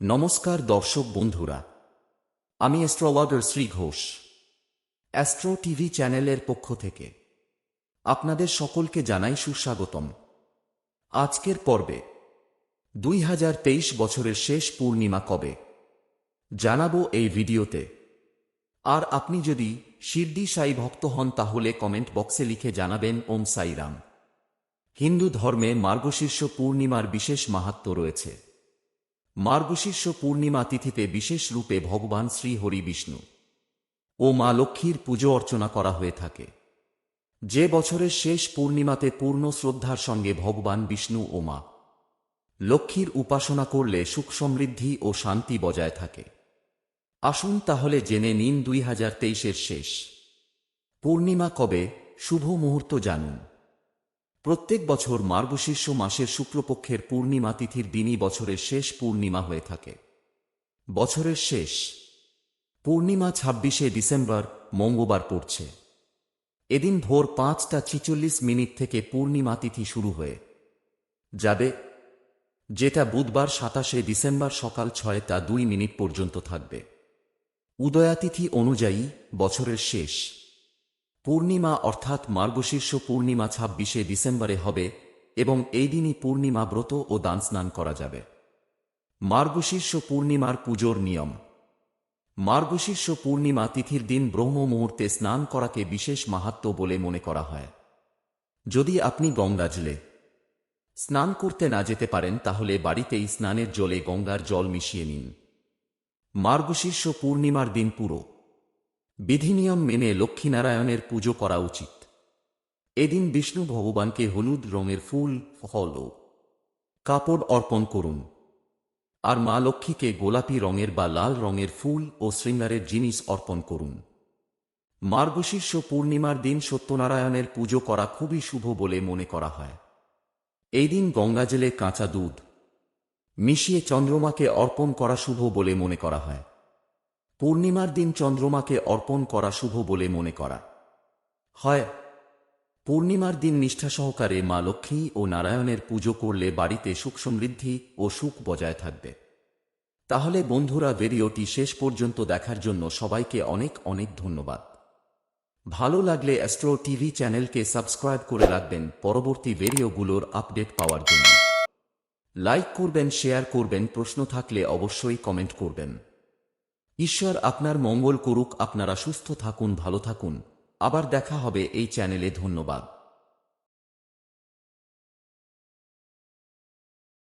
নমস্কার দর্শক বন্ধুরা, আমি astrologer Shri Ghosh, astro TV চ্যানেলের পক্ষ থেকে আপনাদের সকলকে জানাই সুস্বাগতম। আজকের পর্বে দুই হাজার তেইশ বছরের শেষ পূর্ণিমা কবে জানাব এই ভিডিওতে। আর আপনি যদি শিরডি সাই ভক্ত হন তাহলে কমেন্ট বক্সে লিখে জানাবেন, ওম সাইরাম হিন্দু ধর্মে মার্গশীর্ষ পূর্ণিমার বিশেষ মাহাত্ম্য রয়েছে। মার্গশীর্ষ পূর্ণিমা তিথিতে বিশেষ রূপে ভগবান শ্রী হরি বিষ্ণু ও মা লক্ষ্মীর পুজো অর্চনা করা হয়ে থাকে। যে বছরের শেষ পূর্ণিমাতে পূর্ণ শ্রদ্ধার সঙ্গে ভগবান বিষ্ণু ও মা লক্ষ্মীর উপাসনা করলে সুখ সমৃদ্ধি ও শান্তি বজায় থাকে। আসুন তাহলে জেনে নিন দুই হাজার তেইশের শেষ। পূর্ণিমা কবে? শুভ মুহূর্ত জানুন। প্রত্যেক বছর মার্গশীর্ষ মাসের শুক্লপক্ষের পূর্ণিমা তিথির দিনই বছরের শেষ পূর্ণিমা হয়ে থাকে। বছরের শেষ। পূর্ণিমা ছাব্বিশে ডিসেম্বর মঙ্গলবার পড়ছে। এদিন ভোর পাঁচটা ছিচল্লিশ মিনিট থেকে পূর্ণিমা তিথি শুরু হয়ে যাবে, যেটা বুধবার সাতাশে ডিসেম্বর সকাল ছয়টা দুই মিনিট পর্যন্ত থাকবে। উদয়াতিথি অনুযায়ী বছরের শেষ। পূর্ণিমা অর্থাৎ মার্গশীর্ষ পূর্ণিমা ছাব্বিশে ডিসেম্বরে হবে এবং এই দিনই পূর্ণিমা ব্রত ও দান স্নান করা যাবে। মার্গশীর্ষ পূর্ণিমার পুজোর নিয়ম। মার্গশীর্ষ পূর্ণিমা তিথির দিন ব্রহ্ম মুহূর্তে স্নান করাকে বিশেষ মাহাত্ম বলে মনে করা হয়। যদি আপনি গঙ্গাজলে স্নান করতে না যেতে পারেন, তাহলে বাড়িতেই স্নানের জলে গঙ্গার জল মিশিয়ে নিন। মার্গশীর্ষ পূর্ণিমার দিন পুরো। বিধিনিয়ম মেনে লক্ষ্মীনারায়ণের পুজো করা উচিত। এদিন বিষ্ণু ভগবানকে হলুদ রঙের ফুল, ফল ও কাপড় অর্পণ করুন। আর মা লক্ষ্মীকে গোলাপি রঙের বা লাল রঙের ফুল ও শৃঙ্গারের জিনিস অর্পণ করুন। মার্গশীর্ষ পূর্ণিমার দিন সত্যনারায়ণের পুজো করা খুবই শুভ বলে মনে করা হয়। এই দিন গঙ্গাজলে কাঁচা দুধ মিশিয়ে চন্দ্রমাকে অর্পণ করা শুভ বলে মনে করা হয়। পূর্ণিমার দিন চন্দ্রমাকে অর্পণ করা শুভ বলে মনে করা। হয়, পূর্ণিমার দিন নিষ্ঠা সহকারে মা লক্ষ্মী ও নারায়ণের পুজো করলে বাড়িতে সুখ সমৃদ্ধি ও সুখ বজায় থাকবে। তাহলে বন্ধুরা, ভিডিওটি শেষ পর্যন্ত দেখার জন্য সবাইকে অনেক অনেক ধন্যবাদ। ভালো লাগলে অ্যাস্ট্রো টিভি চ্যানেলকে সাবস্ক্রাইব করে রাখবেন পরবর্তী ভিডিওগুলোর আপডেট পাওয়ার জন্য। লাইক করবেন, শেয়ার করবেন, প্রশ্ন থাকলে অবশ্যই কমেন্ট করবেন। ঈশ্বর আপনার মঙ্গল করুক, আপনারা সুস্থ থাকুন, ভালো থাকুন। আবার দেখা হবে এই চ্যানেলে, ধন্যবাদ।